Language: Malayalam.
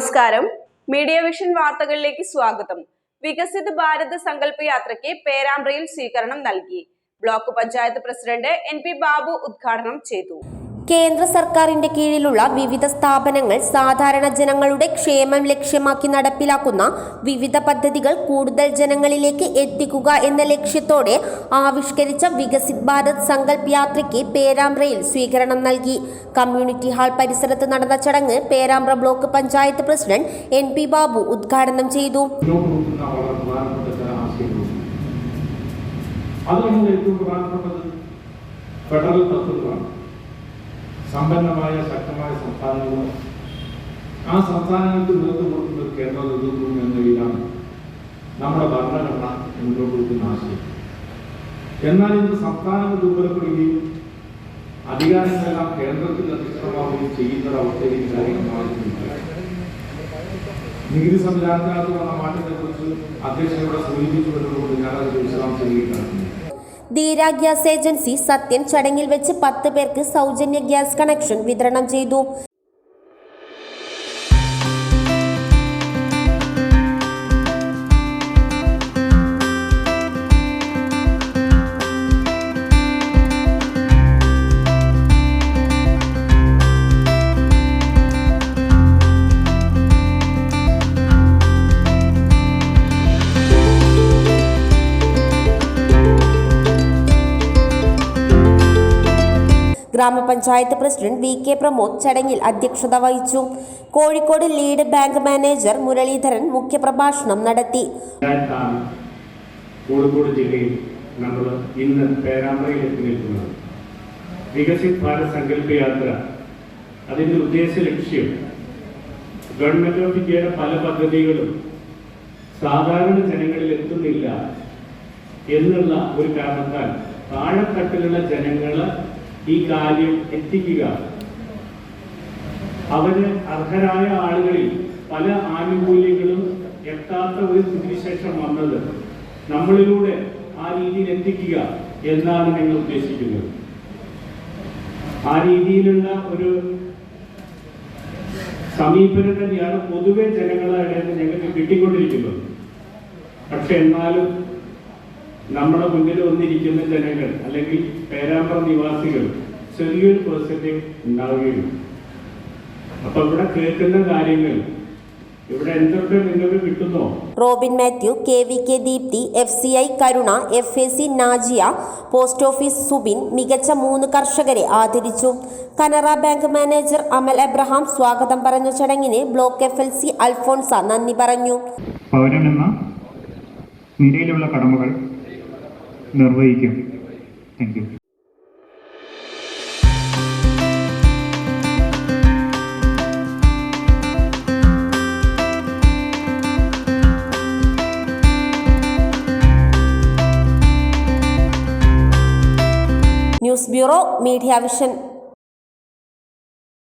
നമസ്കാരം. മീഡിയ വിഷൻ വാർത്തകളിലേക്ക് സ്വാഗതം. വികസിത ഭാരത് സങ്കല്പ യാത്രയ്ക്ക് പേരാമ്പ്രയിൽ സ്വീകരണം നൽകി. Block panchayat president N P Babu ഉദ്ഘാടനം ചെയ്തു. കേന്ദ്ര സർക്കാരിന്റെ കീഴിലുള്ള വിവിധ സ്ഥാപനങ്ങൾ സാധാരണ ജനങ്ങളുടെ ക്ഷേമം ലക്ഷ്യമാക്കി നടപ്പിലാക്കുന്ന വിവിധ പദ്ധതികൾ കൂടുതൽ ജനങ്ങളിലേക്ക് എത്തിക്കുക എന്ന ലക്ഷ്യത്തോടെ ആവിഷ്കരിച്ച വികസിത് ഭാരത് സങ്കല്പ് യാത്രയ്ക്ക് പേരാമ്പ്രയിൽ സ്വീകരണം നൽകി. കമ്മ്യൂണിറ്റി ഹാൾ പരിസരത്ത് നടന്ന ചടങ്ങ് Perambra block panchayat president N P Babu ഉദ്ഘാടനം ചെയ്തു. അതുകൊണ്ട് ഏറ്റവും പ്രധാനപ്പെട്ടത് ഫെഡറൽ തത്വങ്ങളാണ്. സമ്പന്നമായ ശക്തമായ സംസ്ഥാനങ്ങളും ആ സംസ്ഥാനങ്ങൾക്ക് നേതൃത്വം കൊടുക്കുന്ന കേരള നേതൃത്വം എന്ന നിലയിലാണ് നമ്മുടെ ഭരണഘടന മുന്നോട്ട് കൊടുക്കുന്ന ആശയം. എന്നാൽ ഇന്ന് സംസ്ഥാനങ്ങൾ ദുർബലപ്പെടുകയും അധികാരങ്ങളെല്ലാം കേന്ദ്രത്തിൽ അധിഷ്ഠമാവുകയും ചെയ്യുന്ന ഒരവസ്ഥയിലേക്ക് കാര്യങ്ങൾ മാറിയിട്ടുണ്ട്. നികുതി സംവിധാനത്തിനകത്ത് വന്ന മാറ്റത്തെ കുറിച്ച് അധ്യക്ഷനോട് സൂചിപ്പിച്ചു വരുന്നതുകൊണ്ട് ഞാനത് വിശദാംശങ്ങളിലേക്ക് ധീര ഗ്യാസ് ഏജൻസി സത്യം ചടങ്ങിൽ വെച്ച് പത്ത് പേർക്ക് സൗജന്യ ഗ്യാസ് കണക്ഷൻ വിതരണം ചെയ്തു. ഗ്രാമപഞ്ചായത്ത് പ്രസിഡന്റ് വി കെ പ്രമോദ് ചടങ്ങിൽ അധ്യക്ഷത വഹിച്ചു. Kozhikode lead bank manager Muralidharan മുഖ്യപ്രഭാഷണം നടത്തി. കോഴിക്കോട് ജില്ലയിൽ നമ്മൾ ഇന്ന് പേരാമ്പ്രയിൽ എത്തി നിൽക്കുന്നത്. വികസിത് ഭാരത് സങ്കല്പ യാത്ര അതിന്റെ ഉദ്ദേശ ലക്ഷ്യം ഗവൺമെന്റ് ഓഫ് ഇന്ത്യയുടെ പല പദ്ധതികളും സാധാരണ ജനങ്ങളിൽ എത്തുന്നില്ല എന്നുള്ള ഒരു കാരണത്താൽ താഴെത്തട്ടിലുള്ള ജനങ്ങൾ ഈ കാര്യം എത്തിക്കുക. അവർ അർഹരായ ആളുകളിൽ പല ആനുകൂല്യങ്ങളും എത്താത്ത ഒരു സ്ഥിതിവിശേഷം വന്നത് നമ്മളിലൂടെ ആ രീതിയിൽ എത്തിക്കുക എന്നാണ് നിങ്ങൾ ഉദ്ദേശിക്കുന്നത്. ആ രീതിയിലുള്ള ഒരു സമീപനം തന്നെയാണ് പൊതുവെ ജനങ്ങളുടെ ഞങ്ങൾക്ക് കിട്ടിക്കൊണ്ടിരിക്കുന്നത്. പക്ഷെ എന്നാലും നമ്മുടെ മുന്നിൽ വന്നിരിക്കുന്ന ജനങ്ങൾ അല്ലെങ്കിൽ പേരാമ്പ്ര നിവാസികൾ ചെറിയൊരു പെർസെന്റേജ് ഉണ്ടാവുകയുള്ളൂ. അപ്പൊ ഇവിടെ കേൾക്കുന്ന കാര്യങ്ങൾ ഇവിടെ എന്തൊക്കെ നിങ്ങൾക്ക് കിട്ടുന്നോ? Robin Mathew K V K Deepthi F C I Karuna F A C Najiya post office Subin മികച്ച മൂന്ന് കർഷകരെ ആദരിച്ചു. കനറ ബാങ്ക് മാനേജർ അമൽ എബ്രഹാം സ്വാഗതം പറഞ്ഞ ചടങ്ങിന് block F L C Alphonsa നന്ദി പറഞ്ഞു. പൗരനെന്ന നിലയിലുള്ള കടമകൾ നിർവഹിക്കും. Thank you news bureau media vision.